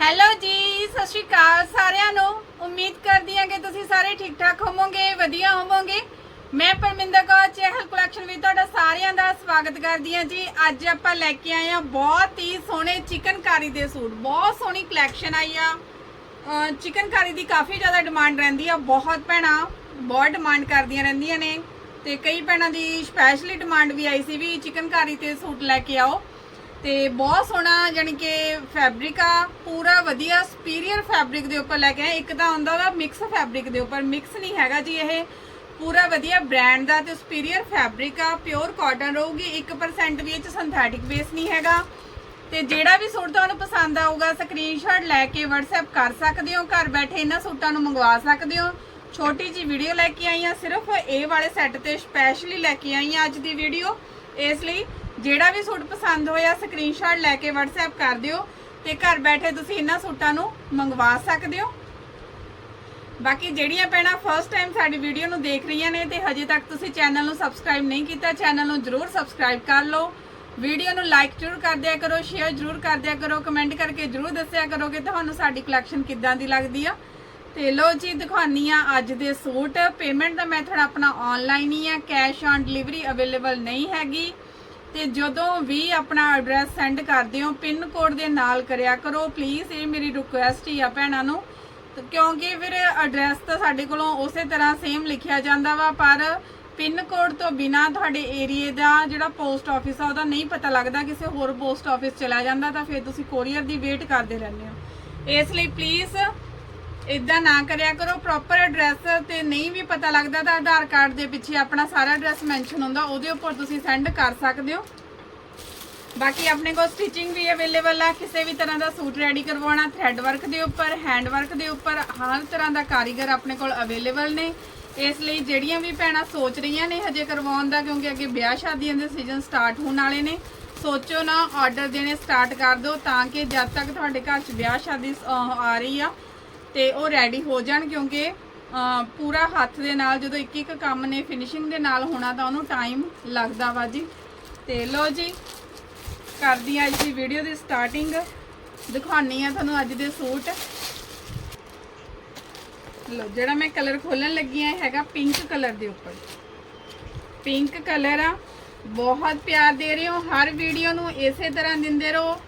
Hello ਜੀ, ਸਤਿ ਸ਼੍ਰੀ ਅਕਾਲ ਸਾਰਿਆਂ ਨੂੰ। ਉਮੀਦ ਕਰਦੀ ਹਾਂ ਕਿ ਤੁਸੀਂ ਸਾਰੇ ਠੀਕ ਠਾਕ ਹੋਵੋਗੇ, ਵਧੀਆ ਹੋਵੋਗੇ। ਮੈਂ ਪਰਮਿੰਦਰ ਕੌਰ, ਚਹਿਲ ਕਲੈਕਸ਼ਨ ਵਿੱਚ ਤੁਹਾਡਾ ਸਾਰਿਆਂ ਦਾ ਸਵਾਗਤ ਕਰਦੀ ਹਾਂ ਜੀ। ਅੱਜ ਆਪਾਂ ਲੈ ਕੇ ਆਏ ਹਾਂ ਬਹੁਤ ਹੀ ਸੋਹਣੇ ਚਿਕਨਕਾਰੀ ਦੇ ਸੂਟ, ਬਹੁਤ ਸੋਹਣੀ ਕਲੈਕਸ਼ਨ ਆਈ ਆ। ਚਿਕਨਕਾਰੀ ਦੀ ਕਾਫੀ ਜ਼ਿਆਦਾ ਡਿਮਾਂਡ ਰਹਿੰਦੀ ਆ, ਬਹੁਤ ਭੈਣਾਂ ਬਹੁਤ ਡਿਮਾਂਡ ਕਰਦੀਆਂ ਰਹਿੰਦੀਆਂ ਨੇ। ਤੇ ਕਈ ਭੈਣਾਂ ਦੀ ਸਪੈਸ਼ਲੀ ਡਿਮਾਂਡ ਵੀ ਆਈ ਸੀ ਵੀ ਚਿਕਨਕਾਰੀ ਤੇ ਸੂਟ ਲੈ ਕੇ ਆਓ। ਤੇ ਬਹੁਤ ਸੋਹਣਾ ਜਾਨੀ ਕਿ ਫੈਬਰਿਕ ਆ, ਪੂਰਾ ਵਧੀਆ ਸੁਪੀਰੀਅਰ ਫੈਬਰਿਕ ਦੇ ਉੱਪਰ ਲੈ ਕੇ ਆਏ। ਇੱਕ ਤਾਂ ਹੁੰਦਾ ਉਹਦਾ ਮਿਕਸ ਫੈਬਰਿਕ ਦੇ ਉੱਪਰ ਮਿਕਸ ਨਹੀਂ ਹੈਗਾ ਜੀ ਇਹ। ਪੂਰਾ ਵਧੀਆ ਬ੍ਰਾਂਡ ਦਾ ਤੇ ਸੁਪੀਰੀਅਰ ਫੈਬਰਿਕ ਆ ਪਿਓਰ ਕਾਟਨ ਰਹੂਗੀ 1% ਵੀ ਇਹ ਚ ਸਿੰਥੈਟਿਕ ਬੇਸ ਨਹੀਂ ਹੈਗਾ। ਤੇ ਜਿਹੜਾ ਵੀ ਸੂਟ ਤੁਹਾਨੂੰ ਪਸੰਦ ਆਊਗਾ ਸਕਰੀਨਸ਼ਾਟ ਲੈ ਕੇ WhatsApp ਕਰ ਸਕਦੇ ਹੋ, ਘਰ ਬੈਠੇ ਇਹਨਾਂ ਸੂਟਾਂ ਨੂੰ ਮੰਗਵਾ ਸਕਦੇ ਹੋ। ਛੋਟੀ ਜੀ ਵੀਡੀਓ ਲੈ ਕੇ ਆਈ ਆ ਸਿਰਫ ਇਹ ਵਾਲੇ ਸੈੱਟ ਤੇ ਸਪੈਸ਼ਲੀ ਲੈ ਕੇ ਆਈ ਆ ਅੱਜ ਦੀ ਵੀਡੀਓ ਇਸ ਲਈ ਜਿਹੜਾ ਵੀ ਸੂਟ ਪਸੰਦ ਹੋਇਆ ਸਕਰੀਨਸ਼ਾਟ ਲੈ ਕੇ WhatsApp ਕਰ ਦਿਓ ਤੇ ਘਰ ਬੈਠੇ ਤੁਸੀਂ ਇਹਨਾਂ ਸੂਟਾਂ ਨੂੰ ਮੰਗਵਾ ਸਕਦੇ ਹੋ। ਬਾਕੀ ਜਿਹੜੀਆਂ ਭੈਣਾਂ ਫਸਟ ਟਾਈਮ ਸਾਡੀ ਵੀਡੀਓ ਨੂੰ ਦੇਖ ਰਹੀਆਂ ਨੇ ਤੇ ਹਜੇ ਤੱਕ ਤੁਸੀਂ ਚੈਨਲ ਨੂੰ ਸਬਸਕ੍ਰਾਈਬ ਨਹੀਂ ਕੀਤਾ ਚੈਨਲ ਨੂੰ ਜਰੂਰ ਸਬਸਕ੍ਰਾਈਬ ਕਰ ਲਓ। ਵੀਡੀਓ ਨੂੰ ਲਾਈਕ ਜਰੂਰ ਕਰ ਦਿਆ ਕਰੋ ਸ਼ੇਅਰ ਜਰੂਰ ਕਰ ਦਿਆ ਕਰੋ ਕਮੈਂਟ ਕਰਕੇ ਜਰੂਰ ਦੱਸਿਆ ਕਰੋ ਕਿ ਤੁਹਾਨੂੰ ਸਾਡੀ ਕਲੈਕਸ਼ਨ ਕਿੱਦਾਂ ਦੀ ਲੱਗਦੀ ਆ। ਤੇ ਲੋ ਜੀ ਦਿਖਾਉਣੀ ਆ ਅੱਜ ਦੇ ਸੂਟ। ਪੇਮੈਂਟ ਦਾ ਮੈਥਡ ਆਪਣਾ ਆਨਲਾਈਨ ਹੀ ਆ ਕੈਸ਼ ਔਨ ਡਿਲੀਵਰੀ ਅਵੇਲੇਬਲ ਨਹੀਂ ਹੈਗੀ। ਤੇ ਜਦੋਂ ਵੀ ਆਪਣਾ ਐਡਰੈਸ ਸੈਂਡ ਕਰਦੇ ਹੋ ਪਿੰਨ ਕੋਡ ਦੇ ਨਾਲ ਕਰਿਆ ਕਰੋ। ਪਲੀਜ਼ ਇਹ ਮੇਰੀ ਰਿਕੁਐਸਟ ਹੀ ਆ ਭੈਣਾਂ ਨੂੰ। ਕਿਉਂਕਿ ਫਿਰ ਐਡਰੈਸ ਤਾਂ ਸਾਡੇ ਕੋਲੋਂ ਉਸੇ ਤਰ੍ਹਾਂ ਸੇਮ ਲਿਖਿਆ ਜਾਂਦਾ ਵਾ, ਪਰ ਪਿੰਨ ਕੋਡ ਤੋਂ ਬਿਨਾ ਤੁਹਾਡੇ ਏਰੀਏ ਦਾ ਜਿਹੜਾ ਪੋਸਟ ਆਫਿਸ ਆ, ਉਹਦਾ ਨਹੀਂ ਪਤਾ ਲੱਗਦਾ, ਕਿਸੇ ਹੋਰ ਪੋਸਟ ਆਫਿਸ ਚਲਾ ਜਾਂਦਾ, ਤਾਂ ਫਿਰ ਤੁਸੀਂ ਕੋਰੀਅਰ ਦੀ ਵੇਟ ਕਰਦੇ ਰਹਿੰਦੇ ਹੋ। ਇਸ ਲਈ ਪਲੀਜ਼ ਇਦਾਂ ਨਾ ਕਰਿਆ ਕਰੋ ਪ੍ਰੋਪਰ ਐਡਰੈਸ ਤੇ ਨਹੀਂ ਵੀ ਪਤਾ ਲੱਗਦਾ ਤਾਂ ਆਧਾਰ ਕਾਰਡ ਦੇ ਪਿੱਛੇ ਆਪਣਾ ਸਾਰਾ ਐਡਰੈਸ ਮੈਂਸ਼ਨ ਹੁੰਦਾ, ਉਹਦੇ ਉੱਪਰ ਤੁਸੀਂ ਸੈਂਡ ਕਰ ਸਕਦੇ ਹੋ। ਬਾਕੀ ਆਪਣੇ ਕੋਲ ਸਟਿਚਿੰਗ ਵੀ ਅਵੇਲੇਬਲ ਆ, ਕਿਸੇ ਵੀ ਤਰ੍ਹਾਂ ਦਾ ਸੂਟ ਰੈਡੀ ਕਰਵਾਉਣਾ ਥ੍ਰੈਡ ਵਰਕ ਦੇ ਉੱਪਰ ਹੈਂਡ ਵਰਕ ਦੇ ਉੱਪਰ, ਹਰ ਤਰ੍ਹਾਂ ਦਾ ਕਾਰੀਗਰ ਆਪਣੇ ਕੋਲ ਅਵੇਲੇਬਲ ਨੇ। ਇਸ ਲਈ ਜਿਹੜੀਆਂ ਵੀ ਭੈਣਾਂ ਸੋਚ ਰਹੀਆਂ ਨੇ ਹਜੇ ਕਰਵਾਉਣ ਦਾ, ਕਿਉਂਕਿ ਅੱਗੇ ਵਿਆਹ ਸ਼ਾਦੀਆਂ ਦੇ ਸੀਜ਼ਨ ਸਟਾਰਟ ਹੋਣ ਵਾਲੇ ਨੇ, ਸੋਚੋ ਨਾ ਆਰਡਰ ਦੇਣੇ ਸਟਾਰਟ ਕਰ ਦਿਓ, ਤਾਂ ਕਿ ਜਦ ਤੱਕ ਤੁਹਾਡੇ ਘਰ 'ਚ ਵਿਆਹ ਸ਼ਾਦੀ ਆ ਰਹੀ ਆ ਤੇ ਉਹ ਰੈਡੀ ਹੋ ਜਾਣ ਕਿਉਂਕਿ ਪੂਰਾ ਹੱਥ ਦੇ ਨਾਲ ਜਦੋਂ ਇੱਕ ਇੱਕ ਕੰਮ ਨੇ ਫਿਨਿਸ਼ਿੰਗ ਦੇ ਨਾਲ ਹੋਣਾ ਤਾਂ ਉਹਨੂੰ ਟਾਈਮ ਲੱਗਦਾ ਵਾ ਜੀ। ਤੇ ਲੋ ਜੀ, ਕਰਦੀ ਹਾਂ ਅੱਜ ਦੀ ਵੀਡੀਓ ਦੀ ਸਟਾਰਟਿੰਗ ਦਿਖਾਉਣੀ ਆ ਤੁਹਾਨੂੰ ਅੱਜ ਦੇ ਸੂਟ। ਲੋ ਜਿਹੜਾ ਮੈਂ ਕਲਰ ਖੋਲਣ ਲੱਗੀ ਆ, ਇਹ ਹੈਗਾ ਪਿੰਕ ਕਲਰ ਦੇ ਉੱਪਰ। ਪਿੰਕ ਕਲਰ ਆ, ਬਹੁਤ ਪਿਆਰ ਦੇ ਰਹੇ ਹੋ, ਹਰ ਵੀਡੀਓ ਨੂੰ ਇਸੇ ਤਰ੍ਹਾਂ ਦਿੰਦੇ ਰਹੋ।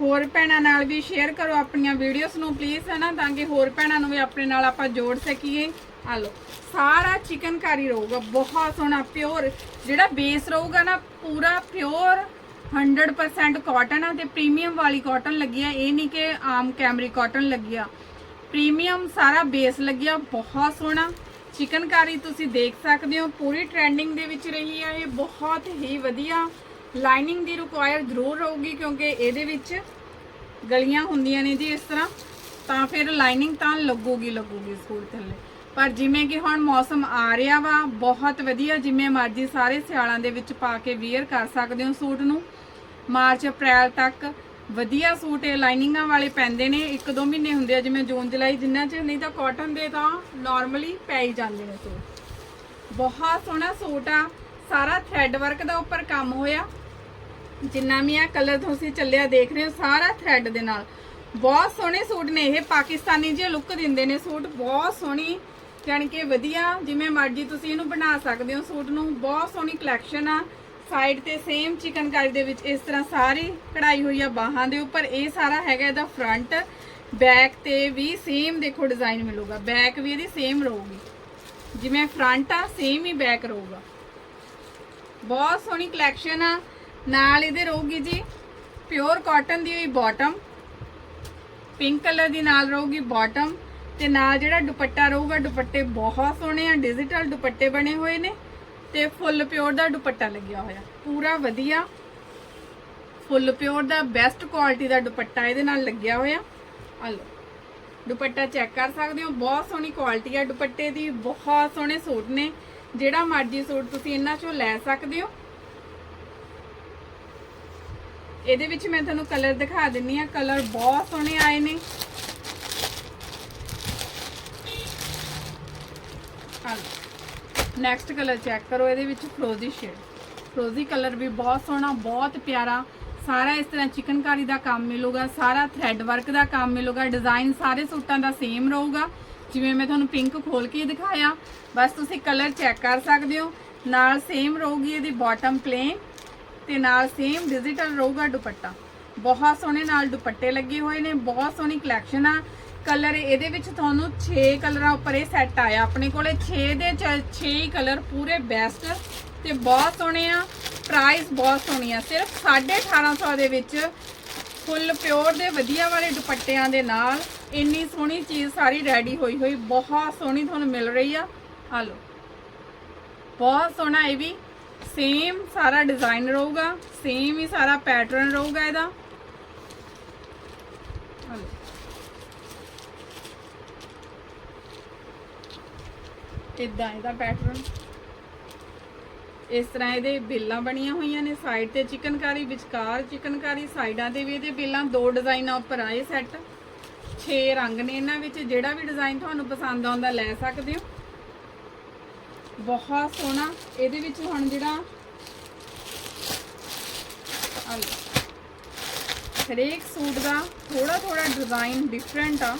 ਹੋਰ ਭੈਣਾਂ ਨਾਲ ਵੀ ਸ਼ੇਅਰ ਕਰੋ ਆਪਣੀਆਂ ਵੀਡੀਓਜ਼ ਨੂੰ ਪਲੀਜ਼ ਹਨਾ, ਤਾਂ ਕਿ ਹੋਰ ਭੈਣਾਂ ਨੂੰ ਵੀ ਆਪਣੇ ਨਾਲ ਆਪਾਂ ਜੋੜ ਸਕੀਏ। ਆ ਲੋ ਸਾਰਾ ਚਿਕਨਕਾਰੀ ਰਹੂਗਾ, ਬਹੁਤ ਸੋਹਣਾ ਪਿਓਰ ਜਿਹੜਾ ਬੇਸ ਰਹੂਗਾ ਨਾ, ਪੂਰਾ ਪਿਓਰ 100% ਕਾਟਨ ਆ, ਤੇ ਪ੍ਰੀਮੀਅਮ ਵਾਲੀ ਕਾਟਨ ਲੱਗੀ ਆ। ਇਹ ਨਹੀਂ ਕਿ ਆਮ ਕੈਮਰੀ ਕਾਟਨ ਲੱਗੀ ਆ। ਪ੍ਰੀਮੀਅਮ ਸਾਰਾ ਬੇਸ ਲੱਗਿਆ ਬਹੁਤ ਸੋਹਣਾ। ਚਿਕਨਕਾਰੀ ਤੁਸੀਂ ਦੇਖ ਸਕਦੇ ਹੋ, ਪੂਰੀ ਟ੍ਰੈਂਡਿੰਗ ਦੇ ਵਿੱਚ ਰਹੀ ਆ, ਇਹ ਬਹੁਤ ਹੀ ਵਧੀਆ। ਲਾਈਨਿੰਗ ਦੀ ਰਿਕੁਆਇਰ ਜ਼ਰੂਰ ਰਹੂਗੀ ਕਿਉਂਕਿ ਇਹਦੇ ਵਿੱਚ ਗਲੀਆਂ ਹੁੰਦੀਆਂ ਨੇ ਜੀ ਇਸ ਤਰ੍ਹਾਂ। ਤਾਂ ਫਿਰ ਲਾਈਨਿੰਗ ਤਾਂ ਲੱਗੂਗੀ ਲੱਗੂਗੀ ਸੂਟ ਥੱਲੇ। ਪਰ ਜਿਵੇਂ ਕਿ ਹੁਣ ਮੌਸਮ ਆ ਰਿਹਾ ਵਾ, ਬਹੁਤ ਵਧੀਆ ਜਿਵੇਂ ਮਰਜ਼ੀ ਸਾਰੇ ਸਿਆਲਾਂ ਦੇ ਵਿੱਚ ਪਾ ਕੇ ਵੇਅਰ ਕਰ ਸਕਦੇ ਹੋ ਸੂਟ ਨੂੰ। ਮਾਰਚ, ਅਪ੍ਰੈਲ ਤੱਕ ਵਧੀਆ ਸੂਟ ਇਹ ਲਾਈਨਿੰਗਾਂ ਵਾਲੇ ਪੈਂਦੇ ਨੇ। ਇੱਕ ਦੋ ਮਹੀਨੇ ਹੁੰਦੇ ਆ, ਜਿਵੇਂ ਜੂਨ, ਜੁਲਾਈ ਜਿੰਨਾ ਚ ਨਹੀਂ ਤਾਂ ਕਾਟਨ ਦੇ ਤਾਂ ਨਾਰਮਲੀ ਪੈ ਹੀ ਜਾਂਦੇ ਨੇ ਸੂਟ। ਬਹੁਤ ਸੋਹਣਾ ਸੂਟ ਆ। ਸਾਰਾ ਥ੍ਰੈਡ ਵਰਕ ਦਾ ਉੱਪਰ ਕੰਮ ਹੋਇਆ। ਜਿੰਨਾ ਵੀ ਆ ਕਲਰ ਤੁਸੀਂ ਚੱਲਿਆ ਦੇਖ ਰਹੇ ਹੋ, ਸਾਰਾ ਥ੍ਰੈਡ ਦੇ ਨਾਲ। ਬਹੁਤ ਸੋਹਣੇ ਸੂਟ ਨੇ ਇਹ, ਪਾਕਿਸਤਾਨੀ ਜਿਹੇ ਲੁੱਕ ਦਿੰਦੇ ਨੇ ਸੂਟ, ਬਹੁਤ ਸੋਹਣੀ, ਜਾਣੀ ਕੇ ਵਧੀਆ, ਜਿਵੇਂ ਮਰਜ਼ੀ ਤੁਸੀਂ ਇਹਨੂੰ ਬਣਾ ਸਕਦੇ ਹੋ ਸੂਟ ਨੂੰ। ਬਹੁਤ ਸੋਹਣੀ ਕਲੈਕਸ਼ਨ ਆ। ਸਾਈਡ ਤੇ ਸੇਮ ਚਿਕਨਕਾਰੀ ਦੇ ਵਿੱਚ ਇਸ ਤਰ੍ਹਾਂ ਸਾਰੀ ਕਢਾਈ ਹੋਈ ਆ ਬਾਹਾਂ ਦੇ ਉੱਪਰ। ਇਹ ਸਾਰਾ ਹੈਗਾ ਇਹਦਾ ਫਰੰਟ ਬੈਕ ਤੇ ਵੀ ਸੇਮ ਦੇਖੋ ਡਿਜ਼ਾਈਨ ਮਿਲੂਗਾ। ਬੈਕ ਵੀ ਇਹਦੀ ਸੇਮ ਰਹੂਗੀ। ਜਿਵੇਂ ਫਰੰਟ ਆ ਸੇਮ ਹੀ ਬੈਕ ਰਹੂਗਾ। ਬਹੁਤ ਸੋਹਣੀ ਕਲੈਕਸ਼ਨ ਆ। ਨਾਲ ਇਹਦੇ ਰਹੂਗੀ ਜੀ ਪਿਓਰ ਕਾਟਨ ਦੀ ਹੋਈ ਬਾਟਮ ਪਿੰਕ ਕਲਰ ਦੀ ਨਾਲ ਰਹੂਗੀ ਬਾਟਮ ਤੇ ਨਾਲ ਜਿਹੜਾ ਦੁਪੱਟਾ ਰਹੂਗਾ, ਦੁਪੱਟੇ ਬਹੁਤ ਸੋਹਣੇ ਆ ਡਿਜੀਟਲ ਦੁਪੱਟੇ ਬਣੇ ਹੋਏ ਨੇ ਤੇ ਫੁੱਲ ਪਿਓਰ ਦਾ ਦੁਪੱਟਾ ਲੱਗਿਆ ਹੋਇਆ, ਪੂਰਾ ਵਧੀਆ। ਫੁੱਲ ਪਿਓਰ ਦਾ ਬੈਸਟ ਕੁਆਲਿਟੀ ਦਾ ਦੁਪੱਟਾ ਇਹਦੇ ਨਾਲ ਲੱਗਿਆ ਹੋਇਆ। ਆ ਲਓ, ਦੁਪੱਟਾ ਚੈੱਕ ਕਰ ਸਕਦੇ ਹੋ, ਬਹੁਤ ਸੋਹਣੀ ਕੁਆਲਿਟੀ ਆ ਦੁਪੱਟੇ ਦੀ, ਬਹੁਤ ਸੋਹਣੇ ਸੂਟ ਨੇ, ਜਿਹੜਾ ਮਰਜ਼ੀ ਸੂਟ ਤੁਸੀਂ ਇਹਨਾਂ ਚੋਂ ਲੈ ਸਕਦੇ ਹੋ। ਇਹਦੇ ਵਿੱਚ ਮੈਂ ਤੁਹਾਨੂੰ ਕਲਰ ਦਿਖਾ ਦਿੰਨੀ ਆ। ਕਲਰ ਬਹੁਤ ਸੋਹਣੇ ਆਏ ਨੇ। ਨੈਕਸਟ ਕਲਰ ਚੈੱਕ ਕਰੋ ਇਹਦੇ ਵਿੱਚ ਫਰੋਜ਼ੀ ਸ਼ੇਡ ਫਰੋਜ਼ੀ ਕਲਰ ਵੀ ਬਹੁਤ ਸੋਹਣਾ, ਬਹੁਤ ਪਿਆਰਾ। ਸਾਰਾ ਇਸ ਤਰ੍ਹਾਂ ਚਿਕਨਕਾਰੀ ਦਾ ਕੰਮ ਮਿਲੂਗਾ, ਸਾਰਾ ਥ੍ਰੈਡ ਵਰਕ ਦਾ ਕੰਮ ਮਿਲੂਗਾ ਡਿਜ਼ਾਈਨ ਸਾਰੇ ਸੂਟਾਂ ਦਾ ਸੇਮ ਰਹੂਗਾ। ਜਿਵੇਂ ਮੈਂ ਤੁਹਾਨੂੰ ਪਿੰਕ ਖੋਲ ਕੇ ਦਿਖਾਇਆ। ਬਸ ਤੁਸੀਂ ਕਲਰ ਚੈੱਕ ਕਰ ਸਕਦੇ ਹੋ। ਨਾਲ ਸੇਮ ਰਹੂਗੀ ਇਹਦੀ ਬਾਟਮ ਪਲੇਨ ਤੇ ਨਾਲ ਸੇਮ ਡਿਜੀਟਲ ਰਹੂਗਾ ਦੁਪੱਟਾ। ਬਹੁਤ ਸੋਹਣੇ ਨਾਲ ਦੁਪੱਟੇ ਲੱਗੇ ਹੋਏ ਨੇ, ਬਹੁਤ ਸੋਹਣੀ ਕਲੈਕਸ਼ਨ ਆ। ਕਲਰ ਇਹਦੇ ਵਿੱਚ ਤੁਹਾਨੂੰ 6 ਕਲਰਾਂ ਉੱਪਰ ਇਹ ਸੈੱਟ ਆਇਆ ਆਪਣੇ ਕੋਲੇ। 6 ਦੇ 6 ਹੀ ਕਲਰ ਪੂਰੇ ਬੈਸਟ ਤੇ ਬਹੁਤ ਸੋਹਣੇ ਆ। ਪ੍ਰਾਈਸ ਬਹੁਤ ਸੋਹਣੀ ਆ। ਸਿਰਫ 1850 ਦੇ ਵਿੱਚ ਫੁੱਲ ਪਿਓਰ ਦੇ ਵਧੀਆ ਵਾਲੇ ਦੁਪੱਟਿਆਂ ਦੇ ਨਾਲ ਇੰਨੀ ਸੋਹਣੀ ਚੀਜ਼ ਸਾਰੀ ਰੈਡੀ ਹੋਈ ਹੋਈ, ਬਹੁਤ ਸੋਹਣੀ ਤੁਹਾਨੂੰ ਮਿਲ ਰਹੀ ਆ। ਆ ਲਓ। ਬਹੁਤ ਸੋਹਣਾ ਇਹ ਵੀ। ਸੇਮ ਸਾਰਾ ਡਿਜ਼ਾਈਨ ਰਹੂਗਾ ਸੇਮ ਹੀ ਸਾਰਾ ਪੈਟਰਨ ਰਹੂਗਾ ਇਹਦਾ। ਆ ਇਦਾਂ ਇਹਦਾ ਪੈਟਰਨ ਇਸ ਤਰ੍ਹਾਂ ਇਹਦੇ ਬਿੱਲਾਂ ਬਣੀਆਂ ਹੋਈਆਂ ਨੇ ਸਾਈਡ ਤੇ ਚਿਕਨਕਾਰੀ, ਵਿਚਕਾਰ ਚਿਕਨਕਾਰੀ, ਸਾਈਡਾਂ ਤੇ ਵੀ ਇਹਦੇ ਬਿੱਲਾਂ, ਦੋ ਡਿਜ਼ਾਈਨਾਂ ਉੱਪਰ ਆਏ ਸੈੱਟ 6 ਰੰਗ ਨੇ ਇਹਨਾਂ ਵਿੱਚ, ਜਿਹੜਾ ਵੀ ਡਿਜ਼ਾਈਨ ਤੁਹਾਨੂੰ ਪਸੰਦ ਆਉਂਦਾ ਲੈ ਸਕਦੇ ਹੋ। ਬਹੁਤ ਸੋਹਣਾ। ਇਹਦੇ ਵਿੱਚ ਹੁਣ ਜਿਹੜਾ ਹਰੇਕ ਸੂਟ ਦਾ ਥੋੜਾ ਥੋੜਾ ਡਿਜ਼ਾਈਨ ਡਿਫਰੈਂਟ ਆ।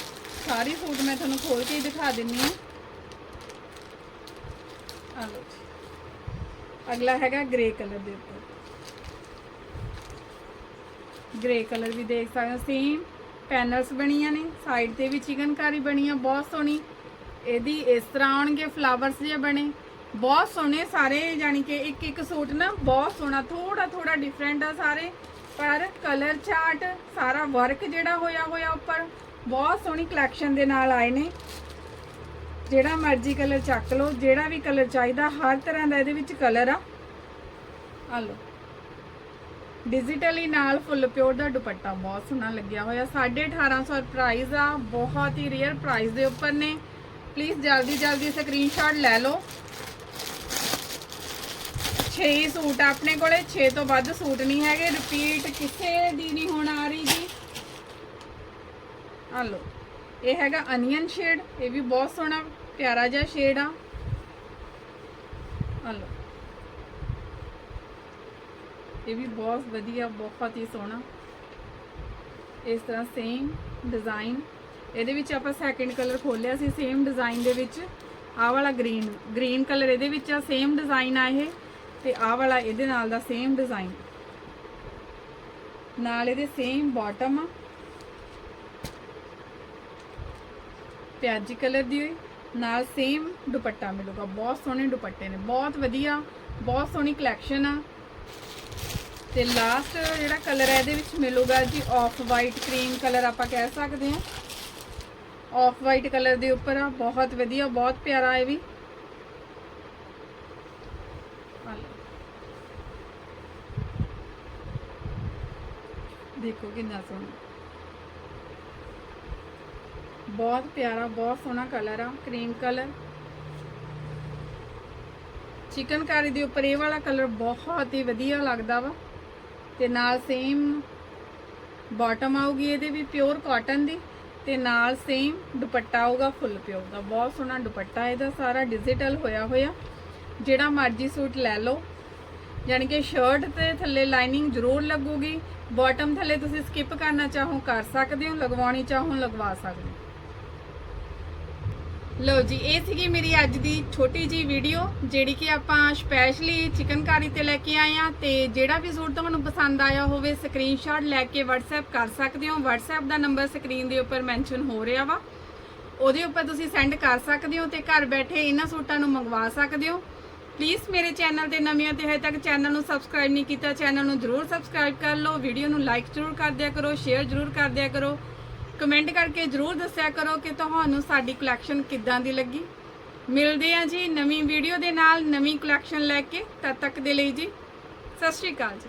ਸਾਰੇ ਸੂਟ ਮੈਂ ਤੁਹਾਨੂੰ ਖੋਲ ਕੇ ਹੀ ਦਿਖਾ ਦਿੰਨੀ ਆ ਆ ਲਓ ਅਗਲਾ ਹੈਗਾ ਗ੍ਰੇ ਕਲਰ ਦੇ ਉੱਪਰ। ਗ੍ਰੇ ਕਲਰ ਵੀ ਦੇਖ ਸਕਦੇ ਹੋ। ਸੇਮ ਪੈਨਲਸ ਬਣੀਆਂ ਨੇ। ਸਾਈਡ ਤੇ ਵੀ ਚਿਕਨਕਾਰੀ ਬਣੀ ਆ, ਬਹੁਤ ਸੋਹਣੀ। ਇਹਦੀ ਇਸ ਤਰ੍ਹਾਂ ਆਉਣਗੇ ਫਲਾਵਰਸ ਜਿਹੇ ਬਣੇ। ਬਹੁਤ ਸੋਹਣੇ ਸਾਰੇ, ਯਾਨੀ ਕਿ ਇੱਕ ਇੱਕ ਸੂਟ ਨਾ ਬਹੁਤ ਸੋਹਣਾ ਥੋੜਾ ਥੋੜਾ ਡਿਫਰੈਂਟ ਆ ਸਾਰੇ। ਪਰ ਕਲਰ ਚਾਰਟ ਸਾਰਾ ਵਰਕ ਜਿਹੜਾ ਹੋਇਆ ਹੋਇਆ ਉੱਪਰ, ਬਹੁਤ ਸੋਹਣੀ ਕਲੈਕਸ਼ਨ ਦੇ ਨਾਲ ਆਏ ਨੇ। ਜਿਹੜਾ ਮਰਜ਼ੀ ਕਲਰ ਚੱਕ ਲਓ, ਜਿਹੜਾ ਵੀ ਕਲਰ ਚਾਹੀਦਾ, ਹਰ ਤਰ੍ਹਾਂ ਦਾ ਇਹਦੇ ਵਿੱਚ ਕਲਰ ਆ। ਆ ਲਓ। ਡਿਜੀਟਲੀ ਨਾਲ ਫੁੱਲ ਪਿਓਰ ਦਾ ਦੁਪੱਟਾ ਬਹੁਤ ਸੋਹਣਾ ਲੱਗਿਆ ਹੋਇਆ। 1850 ਪ੍ਰਾਈਸ ਆ, ਬਹੁਤ ਹੀ ਰੀਅਰ ਪ੍ਰਾਈਸ ਦੇ ਉੱਪਰ ਨੇ। ਪਲੀਜ਼ ਜਲਦੀ ਜਲਦੀ ਸਕਰੀਨਸ਼ਾਟ ਲੈ ਲਓ। 6 ਸੂਟ ਆ। ਆਪਣੇ ਕੋਲੇ 6 ਤੋਂ ਵੱਧ ਸੂਟ ਨਹੀਂ ਹੈਗੇ। ਰਿਪੀਟ ਕਿਸੇ ਦੀ ਨਹੀਂ ਹੁਣ ਆ ਰਹੀ ਜੀ। ਆ ਲਓ। ਇਹ ਹੈਗਾ ਅਨੀਅਨ ਸ਼ੇਡ ਇਹ ਵੀ ਬਹੁਤ ਸੋਹਣਾ, ਪਿਆਰਾ ਜਿਹਾ ਸ਼ੇਡ ਆ। ਆ ਲਓ। ਇਹ ਵੀ ਬਹੁਤ ਵਧੀਆ, ਬਹੁਤ ਹੀ ਸੋਹਣਾ। ਇਸ ਤਰ੍ਹਾਂ ਸੇਮ ਡਿਜ਼ਾਈਨ ਇਹਦੇ ਵਿੱਚ ਆਪਾਂ ਸੈਕਿੰਡ ਕਲਰ ਖੋਲਿਆ ਸੀ ਸੇਮ ਡਿਜ਼ਾਈਨ ਦੇ ਵਿੱਚ। ਆਹ ਵਾਲਾ ਗ੍ਰੀਨ ਗ੍ਰੀਨ ਕਲਰ ਇਹਦੇ ਵਿੱਚ ਆ। ਸੇਮ ਡਿਜ਼ਾਈਨ ਆ ਇਹ। ਤੇ ਆਹ ਵਾਲਾ ਇਹਦੇ ਨਾਲ ਦਾ ਸੇਮ ਡਿਜ਼ਾਈਨ ਨਾਲ ਇਹਦੇ ਸੇਮ ਬਾਟਮ ਆ। ਪਿਆਜੀ ਕਲਰ ਦੀ ਹੋਈ। ਨਾਲ ਸੇਮ ਦੁਪੱਟਾ ਮਿਲੂਗਾ। ਬਹੁਤ ਸੋਹਣੇ ਦੁਪੱਟੇ ਨੇ। ਬਹੁਤ ਵਧੀਆ, ਬਹੁਤ ਸੋਹਣੀ ਕਲੈਕਸ਼ਨ ਆ। ਤੇ ਲਾਸਟ ਜਿਹੜਾ ਕਲਰ ਹੈ ਇਹਦੇ ਵਿੱਚ ਮਿਲੂਗਾ ਜੀ ਆਫ ਵਾਈਟ ਕਰੀਮ ਕਲਰ ਆਪਾਂ ਕਹਿ ਸਕਦੇ ਹਾਂ। ਆਫ ਵਾਈਟ ਕਲਰ ਦੇ ਉੱਪਰ ਆ। ਬਹੁਤ ਵਧੀਆ, ਬਹੁਤ ਪਿਆਰਾ ਇਹ ਵੀ। ਦੇਖੋ ਕਿੰਨਾ ਸੋਹਣਾ। ਬਹੁਤ ਪਿਆਰਾ, ਬਹੁਤ ਸੋਹਣਾ ਕਲਰ ਆ ਕਰੀਮ ਕਲਰ ਚਿਕਨਕਾਰੀ ਦੇ ਉੱਪਰ ਇਹ ਵਾਲਾ ਕਲਰ ਬਹੁਤ ਹੀ ਵਧੀਆ ਲੱਗਦਾ ਵਾ। ਤੇ ਨਾਲ ਸੇਮ ਬਾਟਮ ਆਊਗੀ ਇਹਦੇ ਵੀ ਪਿਓਰ ਕਾਟਨ ਦੀ। ਤੇ ਨਾਲ ਸੇਮ ਦੁਪੱਟਾ ਆਊਗਾ ਫੁੱਲ ਪਿਓਰ ਦਾ। ਬਹੁਤ ਸੋਹਣਾ ਦੁਪੱਟਾ ਇਹਦਾ, ਸਾਰਾ ਡਿਜੀਟਲ ਹੋਇਆ ਹੋਇਆ। ਜਿਹੜਾ ਮਰਜ਼ੀ ਸੂਟ ਲੈ ਲਓ। ਯਾਨੀ ਕਿ ਸ਼ਰਟ ਤੇ ਥੱਲੇ ਲਾਈਨਿੰਗ ਜ਼ਰੂਰ ਲੱਗੂਗੀ। ਬਾਟਮ ਥੱਲੇ ਤੁਸੀਂ ਸਕਿਪ ਕਰਨਾ ਚਾਹੋ, ਕਰ ਸਕਦੇ ਹੋ, ਲਗਵਾਉਣੀ ਚਾਹੋ, ਲਗਵਾ ਸਕਦੇ ਹੋ। ਲਓ ਜੀ, ਇਹ ਸੀਗੀ ਮੇਰੀ ਅੱਜ ਦੀ ਛੋਟੀ ਜੀ ਵੀਡੀਓ ਜਿਹੜੀ ਕਿ ਆਪਾਂ ਸਪੈਸ਼ਲੀ ਚਿਕਨਕਾਰੀ ਤੇ ਲੈ ਕੇ ਆਏ ਆ ਤੇ ਜਿਹੜਾ ਵੀ ਸੂਟ ਤੁਹਾਨੂੰ ਪਸੰਦ ਆਇਆ ਹੋਵੇ ਸਕਰੀਨਸ਼ਾਟ ਲੈ ਕੇ WhatsApp ਕਰ ਸਕਦੇ ਹੋ। WhatsApp ਦਾ ਨੰਬਰ ਸਕਰੀਨ ਦੇ ਉੱਪਰ ਮੈਂਸ਼ਨ ਹੋ ਰਿਹਾ ਵਾ। ਉਹਦੇ ਉੱਪਰ ਤੁਸੀਂ ਸੈਂਡ ਕਰ ਸਕਦੇ ਹੋ ਤੇ ਘਰ ਬੈਠੇ ਇਹਨਾਂ ਸੂਟਾਂ ਨੂੰ ਮੰਗਵਾ ਸਕਦੇ ਹੋ। ਪਲੀਜ਼ ਮੇਰੇ ਚੈਨਲ ਤੇ ਨਵੀਆਂ ਤੇ ਹਜੇ ਤੱਕ ਚੈਨਲ ਨੂੰ ਸਬਸਕ੍ਰਾਈਬ ਨਹੀਂ ਕੀਤਾ ਚੈਨਲ ਨੂੰ ਜਰੂਰ ਸਬਸਕ੍ਰਾਈਬ ਕਰ ਲਓ ਵੀਡੀਓ ਨੂੰ ਲਾਈਕ ਜਰੂਰ ਕਰ ਦਿਆ ਕਰੋ ਸ਼ੇਅਰ ਜਰੂਰ ਕਰ ਦਿਆ ਕਰੋ। ਕਮੈਂਟ ਕਰਕੇ ਜਰੂਰ ਦੱਸਿਆ ਕਰੋ ਕਿ ਤੁਹਾਨੂੰ ਸਾਡੀ ਕਲੈਕਸ਼ਨ ਕਿੱਦਾਂ ਦੀ ਲੱਗੀ। ਮਿਲਦੇ ਆ ਜੀ ਨਵੀਂ ਵੀਡੀਓ ਦੇ ਨਾਲ, ਨਵੀਂ ਕਲੈਕਸ਼ਨ ਲੈ ਕੇ, ਤਦ ਤੱਕ ਦੇ ਲਈ ਜੀ, ਸਤਿ ਸ਼੍ਰੀ ਅਕਾਲ ਜੀ।